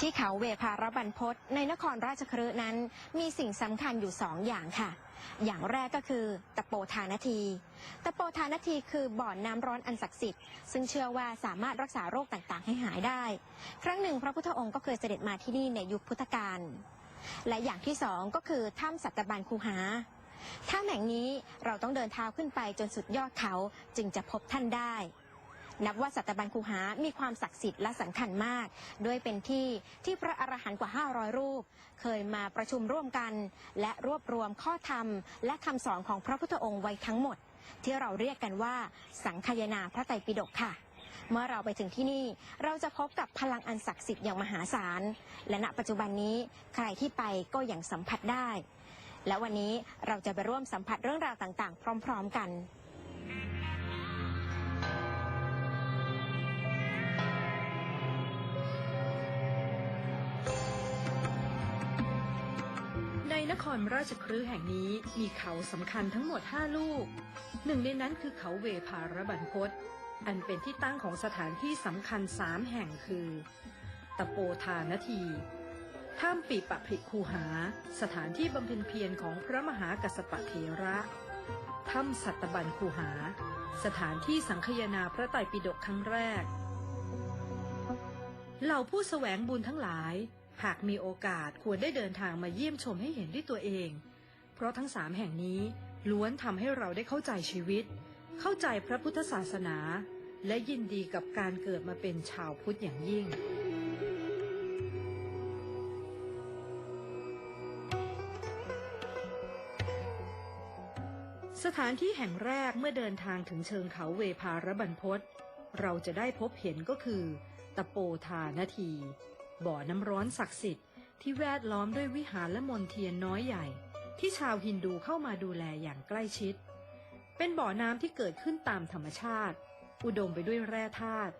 ที่เขาเวภารบันพศในนครราชคฤห์นั้น มีสิ่งสำคัญอยู่สองอย่างค่ะ อย่างแรกก็คือตะโปธานาที ตะโปธานาทีคือบ่อนน้ำร้อนอันศักดิ์สิทธิ์ซึ่งเชื่อว่าสามารถรักษาโรคต่างๆ ให้หายได้ ครั้งหนึ่งพระพุทธองค์ก็เคยเสด็จมาที่นี่ในยุคพุทธกาลและอย่างที่สองก็คือถ้ำสัตบันคูหาถ้ำแห่งนี้เราต้องเดินเท้าขึ้นไปจนสุดยอดเขาจึงจะพบท่านได้ นับว่าสัตบันคูหามีความศักดิ์สิทธิ์และสำคัญมาก ด้วยเป็นที่ที่พระอรหันต์กว่า 500 รูป เคยมาประชุมร่วมกัน และรวบรวมข้อธรรม และคำสอนของพระพุทธองค์ไว้ทั้งหมด ที่เราเรียกกันว่า สังคายนาพระไตรปิฎกค่ะเมื่อเราไปถึงที่นี่เราจะพบกับพลังอันศักดิ์สิทธิ์อย่างมหาศาล และณปัจจุบันนี้ใครที่ไปก็ยังสัมผัสได้ และวันนี้เราจะไปร่วมสัมผัสเรื่องราวต่างๆ พร้อม ๆกัน นนครราชคฤห์แห่งนี้มีเขาสำคัญทั้งหมด 5 ลูก หนึ่งในนั้นคือเขาเวภารบันพศอันเป็นที่ตั้งของสถานที่สำคัญสามแห่งคือ ตะโปธานทีถ้ำปีปะพริคูหา สถานที่บำเพ็ญเพียรของพระมหากัสสปะเถระถ้ำสัตบันคูหา สถานที่สังคยนาพระไตรปิฎกครั้งแรก เหล่าผู้แสวงบุญทั้งหลาย หากมีโอกาสควรได้เดินทางมาเยี่ยมชมให้เห็นด้วยตัวเอง เพราะทั้งสามแห่งนี้ล้วนทำให้เราได้เข้าใจชีวิต เข้าใจพระพุทธศาสนา และยินดีกับการเกิดมาเป็นชาวพุทธอย่างยิ่งสถานที่แห่งแรกเมื่อเดินทางถึงเชิงเขาเวภาระบันพศเราจะได้พบเห็นก็คือ ตะโปธานาที บ่อน้ำร้อนศักดิ์สิทธิ์ที่แวดล้อมด้วยวิหารและมนเทียนน้อยใหญ่ ที่ชาวฮินดูเข้ามาดูแลอย่างใกล้ชิด เป็นบ่อน้ำที่เกิดขึ้นตามธรรมชาติ อุดมไปด้วยแร่ธาตุ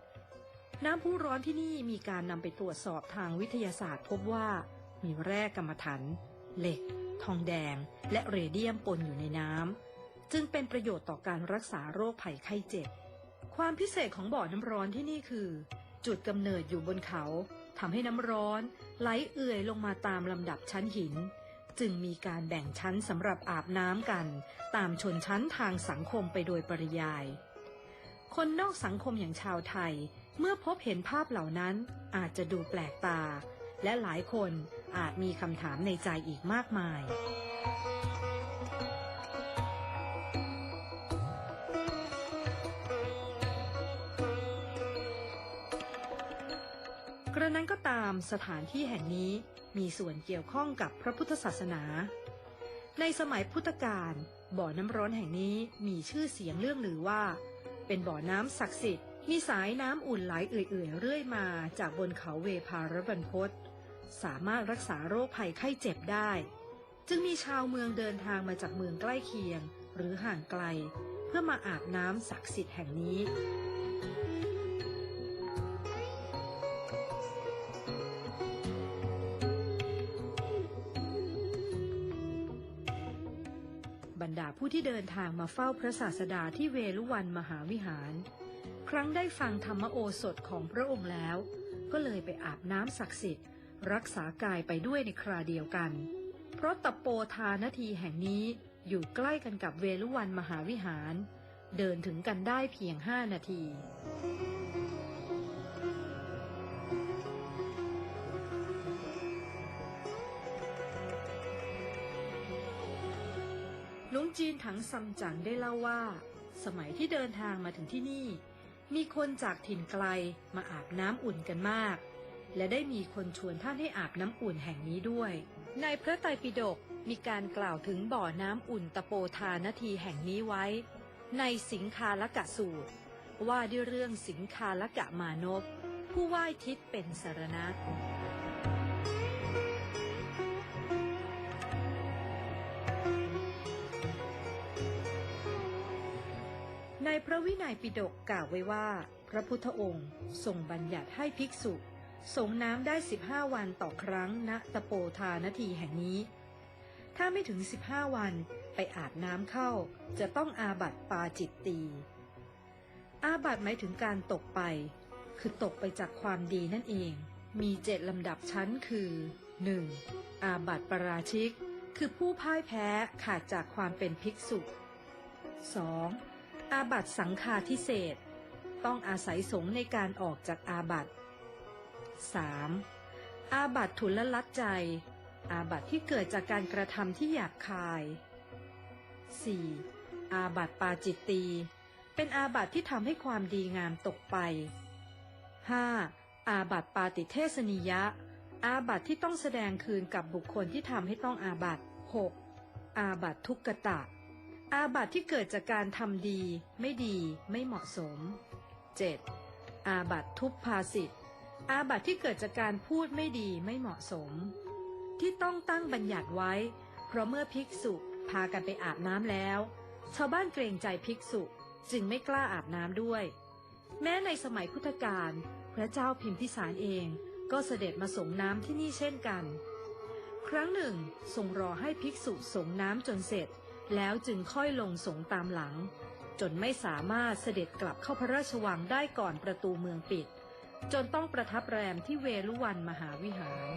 น้ำพุร้อนที่นี่มีการนำไปตรวจสอบทางวิทยาศาสตร์ พบว่ามีแร่กรรมฐานเหล็ก ทองแดง และเรเดียมปนอยู่ในน้ำจึงเป็นประโยชน์ต่อการรักษาโรคภัยไข้เจ็บ ความพิเศษของบ่อน้ำร้อนที่นี่คือ จุดกำเนิดอยู่บนเขา ทำให้น้ำร้อนไหลเอื่อยลงมาตามลำดับชั้นหิน จึงมีการแบ่งชั้นสำหรับอาบน้ำกัน ตามชนชั้นทางสังคมไปโดยปริยาย คนนอกสังคมอย่างชาวไทย เมื่อพบเห็นภาพเหล่านั้นอาจจะดูแปลกตา และหลายคนอาจมีคำถามในใจอีกมากมาย กระนั้นก็ตามสถานที่แห่งนี้มีส่วนเกี่ยวข้องกับพระพุทธศาสนา ในสมัยพุทธกาลบ่อน้ำร้อนแห่งนี้มีชื่อเสียงเรื่องลือว่า เป็นบ่อน้ำศักดิ์สิทธิ์ มีสายน้ำอุ่นไหลเอื่อยๆเรื่อยมาจากบนเขาเวภารบันพศสามารถรักษาโรคภัยไข้เจ็บได้ จึงมีชาวเมืองเดินทางมาจากเมืองใกล้เคียง หรือห่างไกล เพื่อมาอาบน้ำศักดิ์สิทธิ์แห่งนี้ ที่เดินทางมาเฝ้าพระศาสดาที่เวลุวันมหาวิหาร ครั้งได้ฟังธรรมโอสถของพระองค์แล้ว ก็เลยไปอาบน้ำศักดิ์สิทธิ์ รักษากายไปด้วยในคราเดียวกัน เพราะตะโปธานทีแห่งนี้อยู่ใกล้กันกับเวลุวันมหาวิหาร เดินถึงกันได้เพียงห้านาที งจีนถังซัมจั๋งได้เล่าว่า สมัยที่เดินทางมาถึงที่นี่ มีคนจากถิ่นไกลมาอาบน้ำอุ่นกันมาก และได้มีคนชวนท่านให้อาบน้ำอุ่นแห่งนี้ด้วย ในพระไตรปิฎกมีการกล่าวถึงบ่อน้ำอุ่นตะโปธานาทีแห่งนี้ไว้ ในสิงคาลกะสูตร ว่าด้วยเรื่องสิงคาลกะมานพผู้ไหว้ทิศเป็นสารณะ ในพระวินัยปิฎกกล่าวไว้ว่า พระพุทธองค์ทรงบัญญัติให้ภิกษุ สงน้ำได้ 15 วันต่อครั้งณตะโปธานาทีแห่งนี้ ถ้าไม่ถึง 15 วันไปอาบน้ำเข้า จะต้องอาบัติปาจิตตี อาบัติหมายถึงการตกไป คือตกไปจากความดีนั่นเอง มีเจ็ดลำดับชั้นคือ 1. อาบัติปราชิก คือผู้พ่ายแพ้ขาดจากความเป็นภิกษุ 2. อาบัตสังฆาทิเศษต้องอาศัยสงในการออกจากอาบัต 3. อาบัตทุลลัดใจ อาบัตที่เกิดจากการกระทำที่หยาบคาย 4. อาบัตปาจิตตี เป็นอาบัตที่ทำให้ความดีงามตกไป 5. อาบัตปาติเทสนิยะ อาบัตที่ต้องแสดงคืนกับบุคคลที่ทำให้ต้องอาบัต 6. อาบัตทุกกตะ อาบัติที่เกิดจากการทำดี ไม่ดีไม่เหมาะสม 7. อาบัติทุพภาสิทธ์อาบัติที่เกิดจากการพูดไม่ดีไม่เหมาะสม ที่ต้องตั้งบัญญัติไว้ เพราะเมื่อภิกษุพากันไปอาบน้ำแล้ว ชาวบ้านเกรงใจภิกษุจึงไม่กล้าอาบน้ำด้วย แม้ในสมัยพุทธกาลพระเจ้าพิมพิสารเองก็เสด็จมาส่งน้ำที่นี่เช่นกัน ครั้งหนึ่งทรงรอให้ภิกษุส่งน้ำจนเสร็จ แล้วจึงค่อยลงสงตามหลัง จนไม่สามารถเสด็จกลับเข้าพระราชวังได้ก่อนประตูเมืองปิด จนต้องประทับแรมที่เวลุวันมหาวิหาร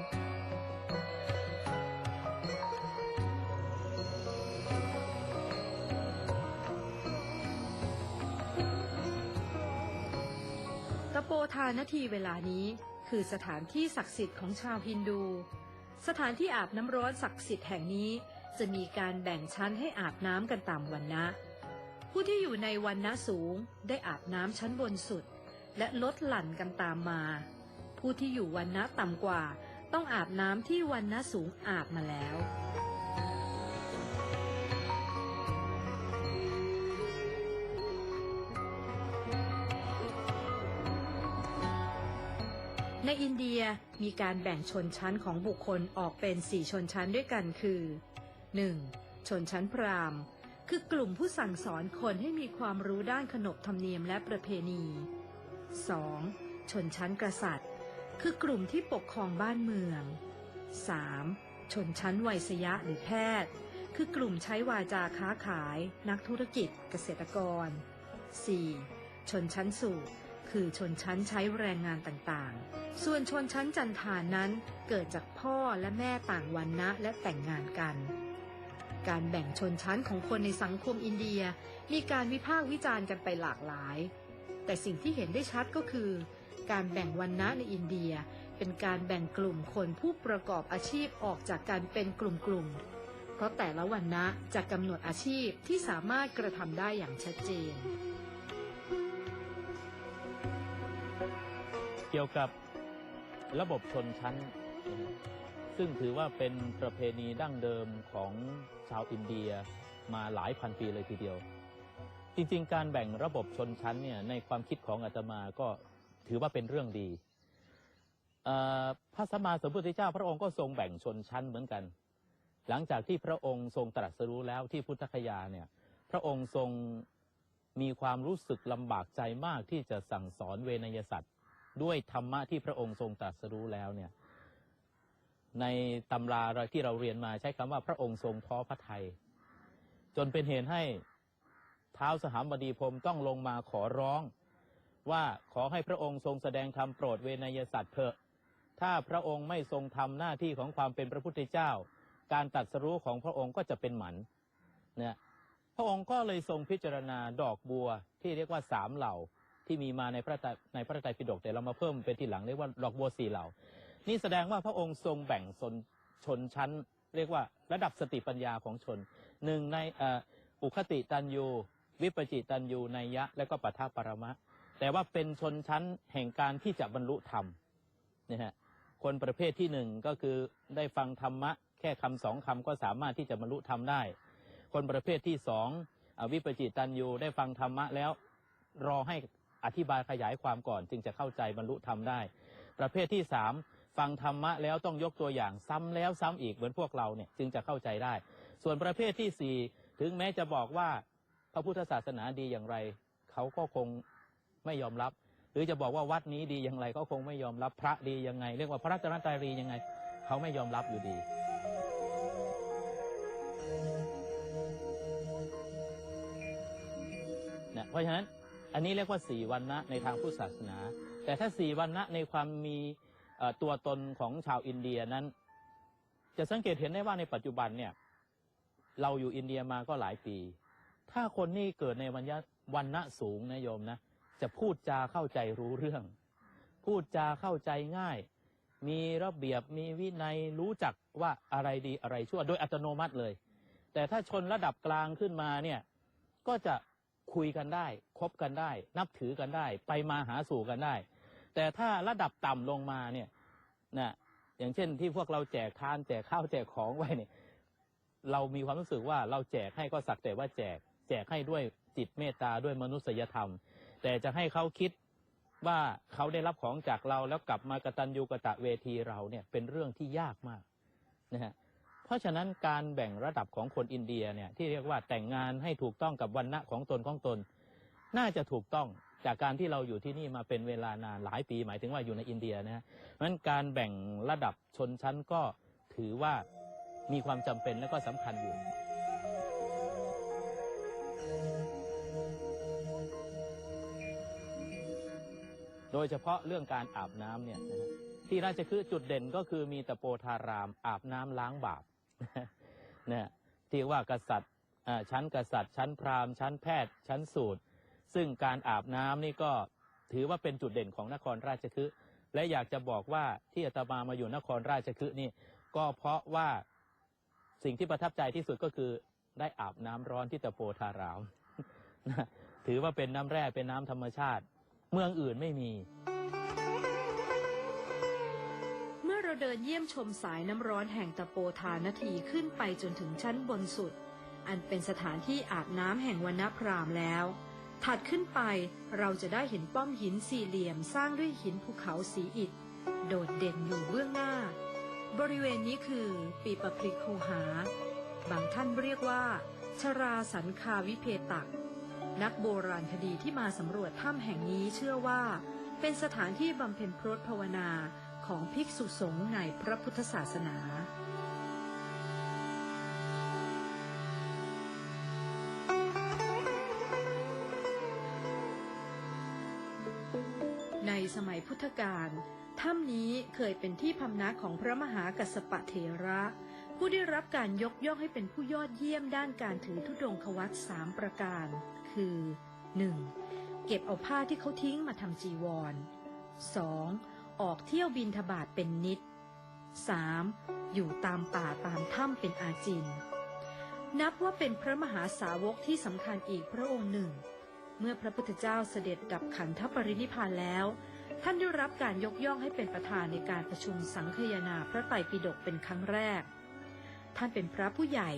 ตะโปทานทีเวลานี้คือสถานที่ศักดิ์สิทธิ์ของชาวฮินดู สถานที่อาบน้ำร้อนศักดิ์สิทธิ์แห่งนี้ จะมีการแบ่งชั้นให้อาบน้ำกันตามวันนะ ผู้ที่อยู่ในวันนะสูงได้อาบน้ำชั้นบนสุด และลดหลั่นกันตามมา ผู้ที่อยู่วันนะต่ำกว่า ต้องอาบน้ำที่วันนะสูงอาบมาแล้วในอินเดียมีการแบ่งชนชั้นของบุคคลออกเป็นสี่ชนชั้นด้วยกันคือ 1. ชนชั้นพราหมณ์ คือกลุ่มผู้สั่งสอนคนให้มีความรู้ด้านขนบธรรมเนียมและประเพณี 2. ชนชั้นกษัตริย์ คือกลุ่มที่ปกครองบ้านเมือง 3. ชนชั้นไวยสยะหรือแพทย์ คือกลุ่มใช้วาจาค้าขาย นักธุรกิจ เกษตรกร 4. ชนชั้นสูงคือชนชั้นใช้แรงงานต่างๆ ส่วนชนชั้นจันทานนั้นเกิดจากพ่อและแม่ต่างวันนะและแต่งงานกัน การแบ่งชนชั้นของคนในสังคมอินเดีย มีการวิพากษ์วิจารณ์กันไปหลากหลาย แต่สิ่งที่เห็นได้ชัดก็คือ การแบ่งวันนะในอินเดีย เป็นการแบ่งกลุ่มคนผู้ประกอบอาชีพออกจากการเป็นกลุ่มๆ เพราะแต่ละวันนะจะกำหนดอาชีพที่สามารถกระทำได้อย่างชัดเจน เกี่ยวกับระบบชนชั้น ซึ่งถือว่าเป็นประเพณีดั้งเดิมของ ชาวอินเดียมาหลายพันปีเลยทีเดียว จริง ๆ การแบ่งระบบชนชั้นเนี่ยในความคิดของอาตมาก็ถือว่าเป็นเรื่องดีพระสัมมาสัมพุทธเจ้า พระองค์ก็ทรงแบ่งชนชั้นเหมือนกัน หลังจากที่พระองค์ทรงตรัสรู้แล้วที่พุทธคยาเนี่ยพระองค์ทรงมีความรู้สึกลำบากใจมากที่จะสั่งสอนเวนยสัตว์ด้วยธรรมะที่พระองค์ทรงตรัสรู้แล้วเนี่ย ในตำราที่เราเรียนมาใช้คำว่าพระองค์ทรงท้อพระทัยจนเป็นเหตุให้เท้าวสหามบดีพรมต้องลงมาขอร้อง ว่าขอให้พระองค์ทรงแสดงธรรมโปรดเวนยสัตว์เถอะ ถ้าพระองค์ไม่ทรงทำหน้าที่ของความเป็นพระพุทธเจ้า การตรัสรู้ของพระองค์ก็จะเป็นหมันเนี่ยพระองค์ก็เลยทรงพิจารณาดอกบัวที่เรียกว่าสามเหล่าที่มีมาในพระในพระไตรปิฎกแต่เรามาเพิ่มเป็นทีหลังเรียกว่าดอกบัวสี่เหล่า นี่แสดงว่าพระองค์ทรงแบ่งชนชนชั้น เรียกว่าระดับสติปัญญาของชนหนึ่งในอุคติตันยูวิปจิตันยูนัยยะ และก็ปัทภปรมะ แต่ว่าเป็นชนชั้นแห่งการที่จะบรรลุธรรมนะฮะคนประเภทที่หนึ่งก็คือได้ฟังธรรมะ แค่คำสองคำก็สามารถที่จะบรรลุธรรมได้ คนประเภทที่สองอวิปจิตันยูได้ฟังธรรมะแล้วรอให้อธิบายขยายความก่อนจึงจะเข้าใจบรรลุธรรมได้ ประเภทที่สาม ฟังธรรมะแล้วต้องยกตัวอย่างซ้ำแล้วซ้ำอีกเหมือนพวกเราเนี่ยจึงจะเข้าใจได้ ส่วนประเภทที่สี่ถึงแม้จะบอกว่าพระพุทธศาสนาดีอย่างไร เขาก็คงไม่ยอมรับ หรือจะบอกว่าวัดนี้ดีอย่างไร ก็คงไม่ยอมรับพระดียังไง เรียกว่าพระรัตนตรัยยังไง เขาไม่ยอมรับอยู่ดีนะเพราะฉะนั้นอันนี้เรียกว่าสี่วันนะในทางพุทธศาสนา แต่ถ้าสี่วันนะในความมี ตัวตนของชาวอินเดียนั้น จะสังเกตเห็นได้ว่าในปัจจุบันเนี่ยเราอยู่อินเดียมาก็หลายปี ถ้าคนนี่เกิดในวันยะวันณะสูงนะโยมนะ จะพูดจาเข้าใจรู้เรื่อง พูดจาเข้าใจง่าย มีระเบียบมีวินัยรู้จักว่าอะไรดีอะไรชั่ว โดยอัตโนมัติเลย แต่ถ้าชนระดับกลางขึ้นมาเนี่ยก็จะคุยกันได้ คบกันได้ นับถือกันได้ ไปมาหาสู่กันได้ แต่ถ้าระดับต่ำลงมาเนี่ยนะอย่างเช่นที่พวกเราแจกทานแจกข้าวแจกของไว้เนี่ยเรามีความรู้สึกว่าเราแจกให้ก็สักแต่ว่าแจก แจกให้ด้วยจิตเมตตาด้วยมนุษยธรรม แต่จะให้เขาคิดว่าเขาได้รับของจากเราแล้วกลับมากตัญญูกะตะเวทีเราเนี่ยเป็นเรื่องที่ยากมากนะฮะเพราะฉะนั้นการแบ่งระดับของคนอินเดียเนี่ยที่เรียกว่าแต่งงานให้ถูกต้องกับวันณะของตนของตน น่าจะถูกต้อง จากการที่เราอยู่ที่นี่มาเป็นเวลานานหลายปี หมายถึงว่าอยู่ในอินเดียนะฮะเพราะฉะนั้นการแบ่งระดับชนชั้นก็ถือว่ามีความจำเป็นและก็สำคัญอยู่ โดยเฉพาะเรื่องการอาบน้ำเนี่ยที่ราชคฤห์จุดเด่นก็คือมีตะโปธาราม อาบน้ำล้างบาปเนี่ยที่ว่ากษัตริย์ชั้นกษัตริย์ ชั้นพราหมณ์ชั้นแพทย์ ชั้นสูตร ซึ่งการอาบน้ำนี่ก็ถือว่าเป็นจุดเด่นของนครราชคฤห์และอยากจะบอกว่าที่อาตมามาอยู่นครราชคฤห์นี่ก็เพราะว่าสิ่งที่ประทับใจที่สุดก็คือได้อาบน้ำร้อนที่ตะโปธารามถือว่าเป็นน้ำแร่เป็นน้ำธรรมชาติ เมืองอื่นไม่มี เมื่อเราเดินเยี่ยมชมสายน้ำร้อนแห่งตะโปธานาทีขึ้นไปจนถึงชั้นบนสุด อันเป็นสถานที่อาบน้ำแห่งวันณพรามแล้ว ถัดขึ้นไปเราจะได้เห็นป้อมหินสี่เหลี่ยมสร้างด้วยหินภูเขาสีอิฐ โดดเด่นอยู่เบื้องหน้า บริเวณนี้คือปีปพริคูหา บางท่านเรียกว่า ชราสันคาวิเพตัก นักโบราณคดีที่มาสำรวจถ้ำแห่งนี้เชื่อว่า เป็นสถานที่บำเพ็ญพรตภาวนาของภิกษุสงฆ์ในพระพุทธศาสนา สมัยพุทธกาลถ้ำนี้เคยเป็นที่พำนักของพระมหากัสปะเถระ ผู้ได้รับการยกย่องให้เป็นผู้ยอดเยี่ยมด้านการถือธุดงควัตสามประการ คือ 1. เก็บเอาผ้าที่เขาทิ้งมาทำจีวร 2. ออกเที่ยวบินทบาทเป็นนิด 3. อยู่ตามป่าตามถ้ำเป็นอาจิน นับว่าเป็นพระมหาสาวกที่สำคัญอีกพระองค์หนึ่ง เมื่อพระพุทธเจ้าเสด็จดับขันธปรินิพานแล้ว ท่านได้รับการยกย่องให้เป็นประธานในการประชุมสังคยนาพระไตรปิฎกเป็นครั้งแรก ท่านเป็นพระผู้ใหญ่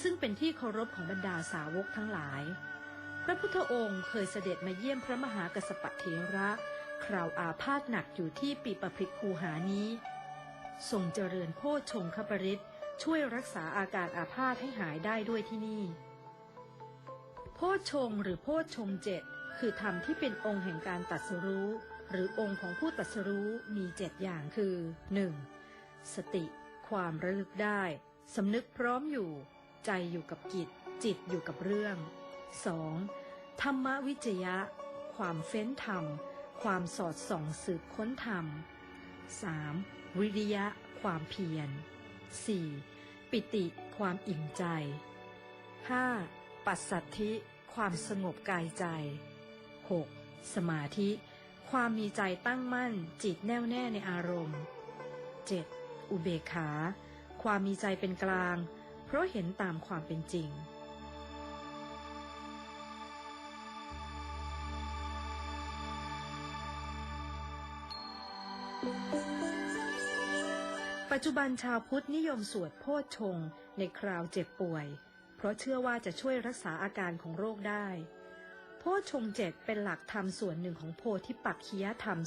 ซึ่งเป็นที่เคารพของบรรดาสาวกทั้งหลาย พระพุทธองค์เคยเสด็จมาเยี่ยมพระมหากัสสปะเทระคราวอาพาธหนักอยู่ที่ปีปพริคูหานี้ ทรงเจริญโพชงคปริตช่วยรักษาอาการอาพาธให้หายได้ด้วยที่นี่ โพชงหรือโพชงเจ็ด คือธรรมที่เป็นองค์แห่งการตัดสรู้ หรือองค์ของผู้ตัดสรู้มีเจ็ดอย่างคือ 1. สติ ความระลึกได้สำนึกพร้อมอยู่ ใจอยู่กับกิจ จิตอยู่กับเรื่อง 2. ธรรมวิจยะ ความเฟ้นธรรม ความสอดส่องสืบค้นธรรม 3. วิริยะ ความเพียร 4. ปิติความอิ่มใจ 5. ปัสสัทธิ ความสงบกายใจ 6. สมาธิ ความมีใจตั้งมั่น จิตแน่วแน่ในอารมณ์ 7. อุเบกขา ความมีใจเป็นกลาง เพราะเห็นตามความเป็นจริงปัจจุบันชาวพุทธนิยมสวดโพชฌงในคราวเจ็บป่วย เพราะเชื่อว่าจะช่วยรักษาอาการของโรคได้ โพชงเจ็ดเป็นหลักธรรมส่วนหนึ่งของโพธิปักคียธรรม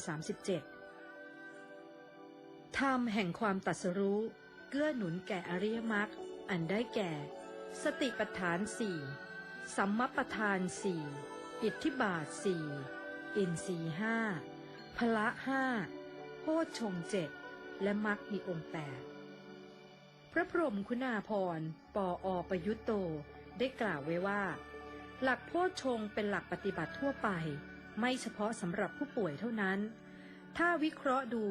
37 ธรรมแห่งความตัสรู้ เกื้อหนุนแก่อริยมรรคอันได้แก่ สติปัฏฐานสี่สัมมปทานสี่อิทธิบาทสี่อินทรีย์ห้าพละห้าโพชงเจ็ดและมรรคมีองค์แปดพระพรหมคุณาภรณ์ปออประยุตโตได้กล่าวไว้ว่า หลักโพชฌงเป็นหลักปฏิบัติทั่วไป ไม่เฉพาะสำหรับผู้ป่วยเท่านั้น ถ้าวิเคราะห์ดู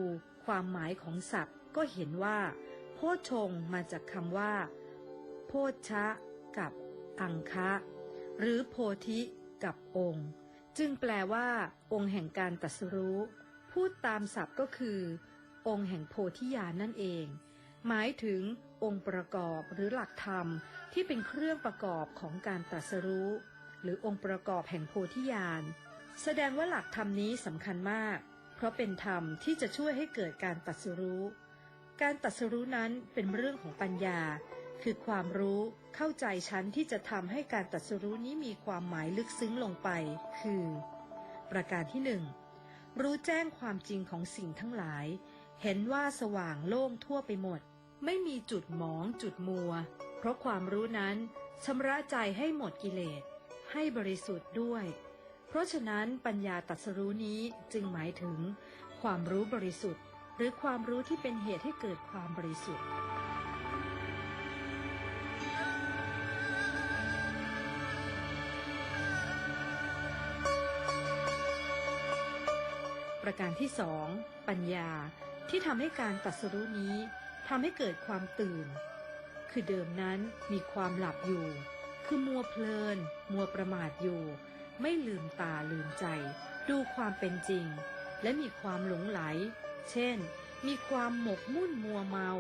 ความหมายของศัพท์ก็เห็นว่า โพชฌงมาจากคำว่า โพชชะ กับอังคะ หรือโพธิกับองค์ จึงแปลว่า องค์แห่งการตัสรู้ พูดตามศัพท์ก็คือ องค์แห่งโพธิญาณนั่นเอง หมายถึงองค์ประกอบหรือหลักธรรมที่เป็นเครื่องประกอบของการตรัสรู้ หรือองค์ประกอบแห่งโพธิญาณ แสดงว่าหลักธรรมนี้สำคัญมาก เพราะเป็นธรรมที่จะช่วยให้เกิดการตรัสรู้ การตรัสรู้นั้นเป็นเรื่องของปัญญา คือความรู้เข้าใจชั้นที่จะทำให้การตรัสรู้นี้มีความหมายลึกซึ้งลงไป คือ ประการที่หนึ่งรู้แจ้งความจริงของสิ่งทั้งหลาย เห็นว่าสว่างโล่งทั่วไปหมด ไม่มีจุดหมองจุดมัว เพราะความรู้นั้นชำระใจให้หมดกิเลส ให้บริสุทธิ์ด้วย เพราะฉะนั้นปัญญาตรัสรู้นี้จึงหมายถึง ความรู้บริสุทธิ์ หรือความรู้ที่เป็นเหตุให้เกิดความบริสุทธิ์ประการที่สองปัญญาที่ทำให้การตรัสรู้นี้ทำให้เกิดความตื่น คือเดิมนั้นมีความหลับอยู่ คือมัวเพลิน มัวประมาทอยู่ ไม่ลืมตาลืมใจ ดูความเป็นจริง และมีความหลงไหล เช่น มีความหมกมุ่นมัวเมา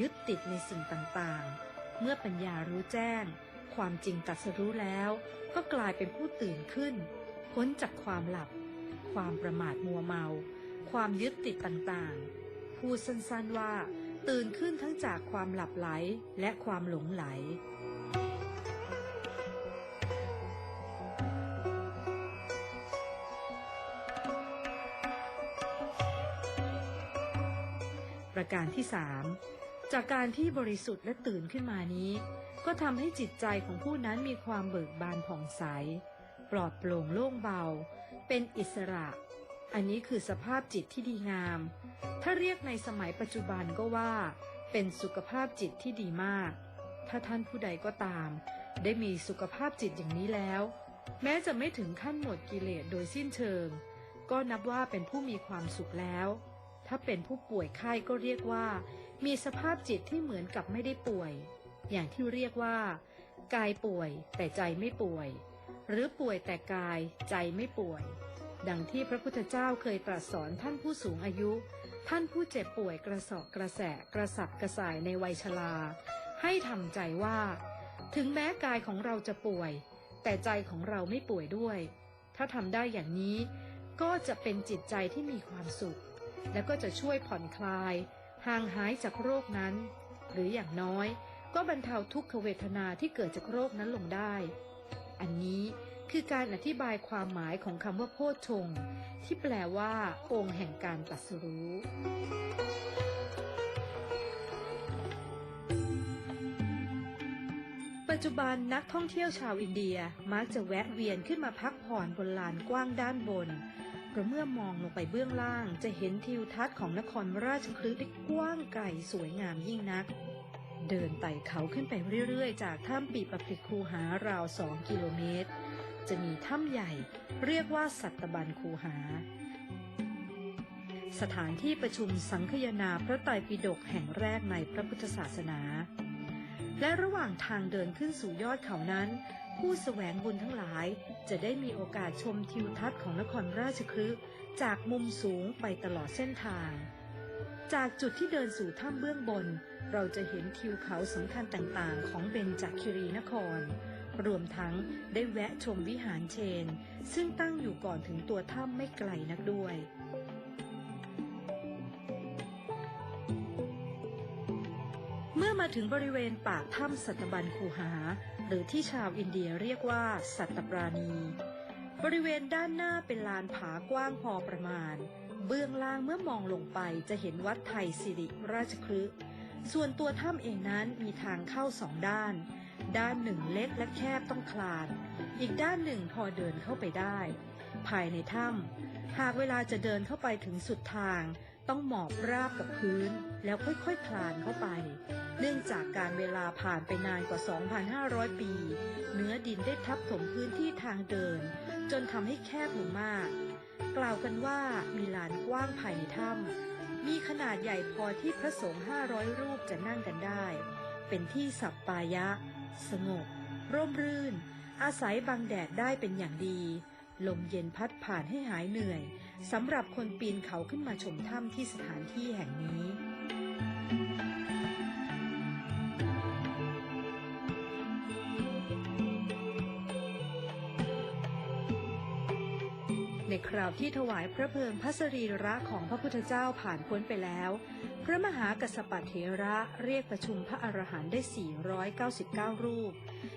ยึดติดในสิ่งต่างๆ เมื่อปัญญารู้แจ้ง ความจริงตรัสรู้แล้ว ก็กลายเป็นผู้ตื่นขึ้น พ้นจากความหลับ ความประมาทมัวเมา ความยึดติดต่างๆ พูดสั้นๆว่าตื่นขึ้นทั้งจากความหลับไหลและความหลงไหล ประการที่สามจากการที่บริสุทธิ์และตื่นขึ้นมานี้ ก็ทำให้จิตใจของผู้นั้นมีความเบิกบานผ่องใส ปลอดโปร่งโล่งเบา เป็นอิสระ อันนี้คือสภาพจิตที่ดีงาม ถ้าเรียกในสมัยปัจจุบันก็ว่า เป็นสุขภาพจิตที่ดีมาก ถ้าท่านผู้ใดก็ตาม ได้มีสุขภาพจิตอย่างนี้แล้ว แม้จะไม่ถึงขั้นหมดกิเลสโดยสิ้นเชิง ก็นับว่าเป็นผู้มีความสุขแล้ว ถ้าเป็นผู้ป่วยไข้ก็เรียกว่า มีสภาพจิตที่เหมือนกับไม่ได้ป่วย อย่างที่เรียกว่า กายป่วยแต่ใจไม่ป่วย หรือป่วยแต่กายใจไม่ป่วย ดังที่พระพุทธเจ้าเคยตรัสสอนท่านผู้สูงอายุ ท่านผู้เจ็บป่วยกระสอบกระแสะกระสับกระส่ายในวัยชรา ให้ทำใจว่า ถึงแม้กายของเราจะป่วย แต่ใจของเราไม่ป่วยด้วย ถ้าทำได้อย่างนี้ก็จะเป็นจิตใจที่มีความสุข แล้วก็จะช่วยผ่อนคลาย ห่างหายจากโรคนั้น หรืออย่างน้อยก็บรรเทาทุกขเวทนาที่เกิดจากโรคนั้นลงได้ อันนี้คือการอธิบายความหมายของคำว่าโพชง ที่แปลว่า องค์แห่งการตรัสรู้ปัจจุบันนักท่องเที่ยวชาวอินเดียมักจะแวะเวียนขึ้นมาพักผ่อนบนลานกว้างด้านบน เพราะเมื่อมองลงไปเบื้องล่างจะเห็นทิวทัศน์ของนครราชคฤห์ได้กว้างไกลสวยงามยิ่งนัก เดินไต่เขาขึ้นไปเรื่อยๆ จากถ้ำปีปพริคูหาราวสองกิโลเมตร จะมีถ้ำใหญ่เรียกว่าสัตบันคูหา สถานที่ประชุมสังคยนาพระไตรปิฎกแห่งแรกในพระพุทธศาสนา และระหว่างทางเดินขึ้นสู่ยอดเขานั้น ผู้แสวงบุญทั้งหลาย จะได้มีโอกาสชมทิวทัศน์ของนครราชคฤห์จากมุมสูงไปตลอดเส้นทาง จากจุดที่เดินสู่ถ้ำเบื้องบน เราจะเห็นทิวเขาสำคัญต่างๆ ของเบญจคิรีนคร รวมทั้งได้แวะชมวิหารเชน ซึ่งตั้งอยู่ก่อนถึงตัวถ้ำไม่ไกลนักด้วยเมื่อมาถึงบริเวณปากถ้ำสัตบันคูหา หรือที่ชาวอินเดียเรียกว่า สัตตปราณี บริเวณด้านหน้าเป็นลานผากว้างพอประมาณ เบื้องล่างเมื่อมองลงไปจะเห็นวัดไทยสิริราชคฤห์ส่วนตัวถ้ำเองนั้นมีทางเข้าสองด้าน ด้านหนึ่งเล็กและแคบต้องคลาน อีกด้านหนึ่งพอเดินเข้าไปได้ ภายในถ้ำหากเวลาจะเดินเข้าไปถึงสุดทาง ต้องหมอบราบกับพื้นแล้วค่อยๆคลานเข้าไป เนื่องจากการเวลาผ่านไปนานกว่า 2,500 ปี เนื้อดินได้ทับถมพื้นที่ทางเดิน จนทำให้แคบลงมาก กล่าวกันว่ามีลานกว้างภายในถ้ำมีขนาดใหญ่พอที่พระสงฆ์500 รูปจะนั่งกันได้ เป็นที่สัปปายะ สงบ ร่มรื่น อาศัยบังแดดได้เป็นอย่างดี ลมเย็นพัดผ่านให้หายเหนื่อย สำหรับคนปีนเขาขึ้นมาชมถ้ำที่สถานที่แห่งนี้ ในคราวที่ถวายพระเพลิงพระสรีระของพระพุทธเจ้าผ่านพ้นไปแล้ว พระมหากัสสปะเถระเรียกประชุมพระอรหันต์ได้ 499 รูป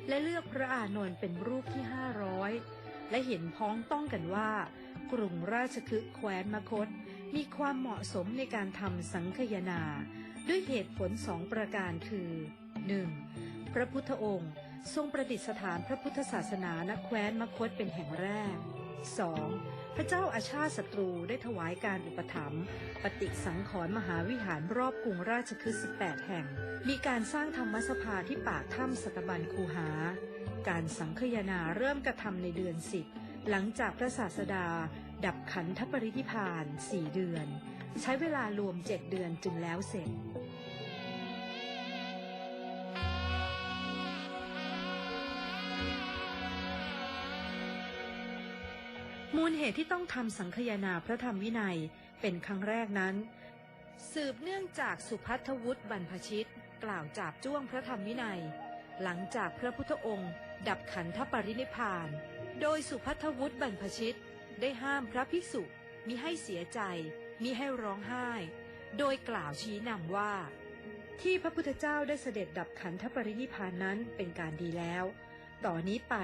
และเลือกพระอานนท์เป็นรูปที่ 500 และเห็นพ้องต้องกันว่า กรุงราชคฤห์แคว้นมคต มีความเหมาะสมในการทำสังคยนา ด้วยเหตุผลสองประการคือ 1. พระพุทธองค์ทรงประดิษฐานพระพุทธศาสนาณแคว้นมคตเป็นแห่งแรก 2. พระเจ้าอาชาติศัตรูได้ถวายการอุปถัมภ์ปฏิสังขรณ์มหาวิหารรอบกรุงราชคฤห์18 แห่ง มีการสร้างธรรมสภาที่ปากถ้ำสตบันคูหา การสังคยนาเริ่มกระทำในเดือนสิบ หลังจากพระศาสดา ดับขันธปรินิพานสี่เดือน ใช้เวลารวมเจ็ดเดือนจึงแล้วเสร็จมูลเหตุที่ต้องทำสังคยนาพระธรรมวินัยเป็นครั้งแรกนั้น สืบเนื่องจากสุพัทธวุฒิบรรพชิต กล่าวจากจ้วงพระธรรมวินัย หลังจากพระพุทธองค์ ดับขันธปรินิพาน โดยสุพัทธวุฒิบรรพชิตได้ห้ามพระภิกษุมิให้เสียใจมิให้ร้องไห้ โดยกล่าวชี้นำว่า ที่พระพุทธเจ้าได้เสด็จดับขันธปรินิพานนั้นเป็นการดีแล้ว ต่อนนี้ไป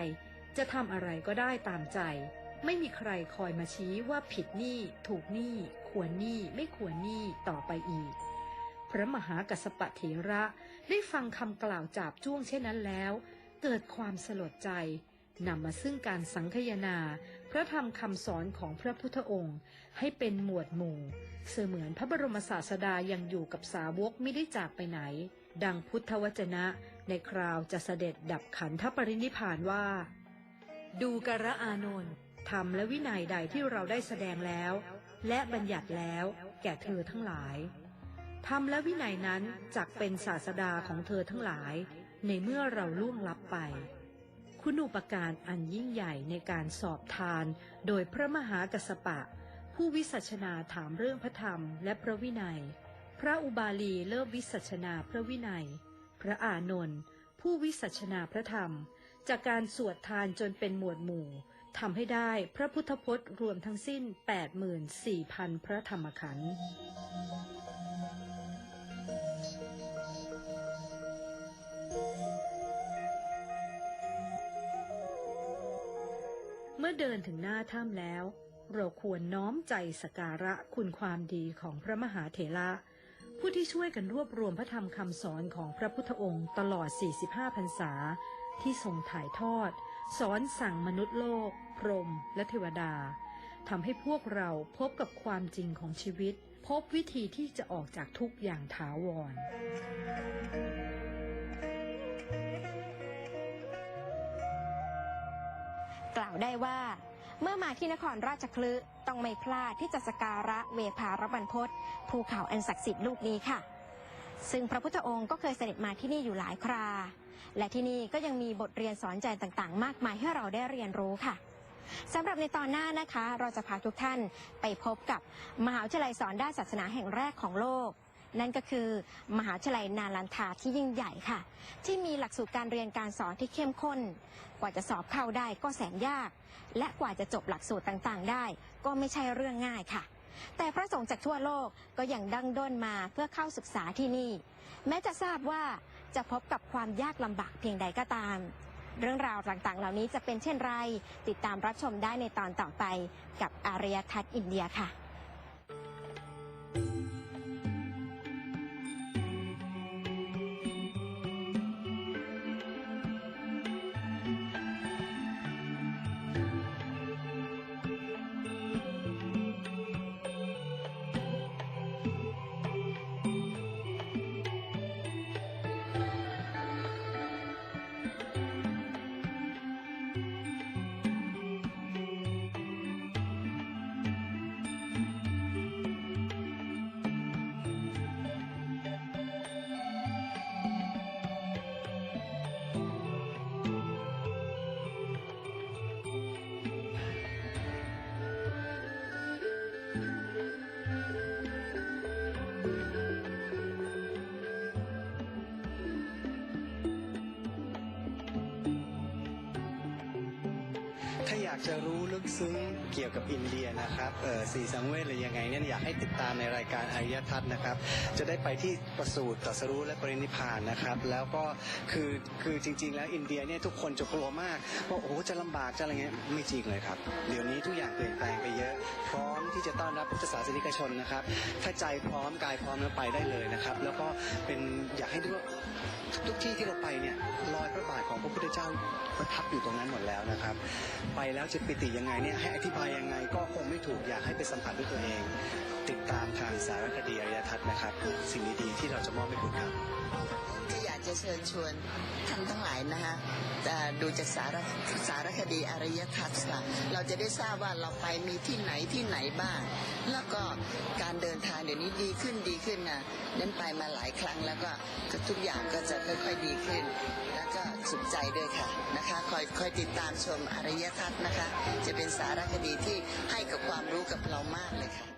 จะทำอะไรก็ได้ตามใจ ไม่มีใครคอยมาชี้ว่าผิดนี้ถูกนี้ควรนี้ไม่ควรนี้ต่อไปอีก พระมหากัสปะเถระได้ฟังคำกล่าวจาบจ้วงเช่นนั้นแล้ว เกิดความสลดใจ นำมาซึ่งการสังคยนา พระธรรมคำสอนของพระพุทธองค์ ให้เป็นหมวดหมู่ เสมือนพระบรมศาสดายังอยู่กับสาวกไม่ได้จากไปไหน ดังพุทธวจนะ ในคราวจะเสด็จดับขันธปรินิพานว่า ดูกระอานนท์ธรรมและวินัยใดที่เราได้แสดงแล้ว และบัญญัติแล้วแก่เธอทั้งหลายธรรมและวินัยนั้นจักเป็นศาสดาของเธอทั้งหลาย ในเมื่อเราล่วงลับไป คุณอุปการอันยิ่งใหญ่ในการสอบทาน โดยพระมหากัสสปะ ผู้วิสัชนาถามเรื่องพระธรรมและพระวินัย พระอุบาลีเริ่มวิสัชนาพระวินัย พระอานนท์ผู้วิสัชนาพระธรรม จากการสวดทานจนเป็นหมวดหมู่ทำให้ได้พระพุทธพจน์รวมทั้งสิ้น 84,000 พระธรรมขันธ์ มื่อเดินถึงหน้าถ้ำแล้ว เราควรน้อมใจสกการะคุณความดีของพระมหาเถระผู้ที่ช่วยกันรวบรวมพระธรรมคำสอนของพระพุทธองค์ตลอด 45 พรรษา ที่ทรงถ่ายทอด สอนสั่งมนุษย์โลก พรหมและเทวดาทำให้พวกเราพบกับความจริงของชีวิต พบวิธีที่จะออกจากทุกอย่างถาวราวได้ว่า เมื่อมาที่นครราชคลึต้องไม่พลาดที่จะสกการะเวภารบรรพตภูเขาอันศักดิ์สิทธิ์ลูกนี้ค่ะ ซึ่งพระพุทธองค์ก็เคยเสด็จมาที่นี่อยู่หลายครา และที่นี่ก็ยังมีบทเรียนสอนใจต่างๆ มากมายให้เราได้เรียนรู้ค่ะสำหรับในตอนหน้านะคะ เราจะพาทุกท่านไปพบกับมหาวิทยาลัยสอนด้านศาสนาแห่งแรกของโลก นั่นก็คือมหาวิทยาลัยนาลันทาที่ยิ่งใหญ่ค่ะ ที่มีหลักสูตรการเรียนการสอนที่เข้มข้น กว่าจะสอบเข้าได้ก็แสนยาก และกว่าจะจบหลักสูตรต่างๆ ได้ ก็ไม่ใช่เรื่องง่ายค่ะ แต่พระสงฆ์จากทั่วโลกก็ยังดังด้นมาเพื่อเข้าศึกษาที่นี่ แม้จะทราบว่าจะพบกับความยากลำบากเพียงใดก็ตาม เรื่องราวต่างๆ เหล่านี้จะเป็นเช่นไร ติดตามรับชมได้ในตอนต่อไปกับอารยทัศน์อินเดียค่ะากจะรู้ลึกซึ้งเกี่ยวกับอินเดียนะครับเออสีสังเวชหรือยังไงเนี่ยอยากให้ติดตามในรายการอารยทัศน์นะครับ จะได้ไปที่ประสูติตรัสรู้และปรินิพานนะครับ แล้วก็คือคือจริง ๆ แล้วอินเดียเนี่ยทุกคนจะกลัวมากว่าโอ้จะลำบากจะอะไรเงี้ยไม่จริงเลยครับ เดี๋ยวนี้ทุกอย่างเปลี่ยนแปลงไปเยอะพร้อม ที่จะต้อนรับพุทธศาสนิกชนนะครับ ถ้าใจพร้อมกายพร้อมแล้วไปได้เลยนะครับ แล้วก็เป็นอยากให้ดูว่าทุกที่ที่เราไปเนี่ยรอยพระบาทของพระพุทธเจ้าประทับอยู่ตรงนั้นหมดแล้วนะครับ ไปแล้วจะปิติยังไงเนี่ยให้อธิบายยังไงก็คงไม่ถูกอยากให้ไปสัมผัสด้วยตัวเอง ติดตามทางสารคดีอารยทัศน์นะครับ สิ่งดีๆที่เราจะมอบให้คุณครับ จะเชิญชวนท่านทั้งหลายนะคะดูจากสารสารคดีอารยทัศน์ค่ะเราจะได้ทราบว่าเราไปมีที่ไหนที่ไหนบ้าง แล้วก็การเดินทางเดี๋ยวนี้ดีขึ้นดีขึ้นนะเน้นไปมาหลายครั้งแล้วก็ทุกอย่างก็จะค่อยๆดีขึ้น แล้วก็สุขใจด้วยค่ะนะคะคอยคอยติดตามชมอารยทัศน์นะคะ จะเป็นสารคดีที่ให้กับความรู้กับเรามากเลยค่ะ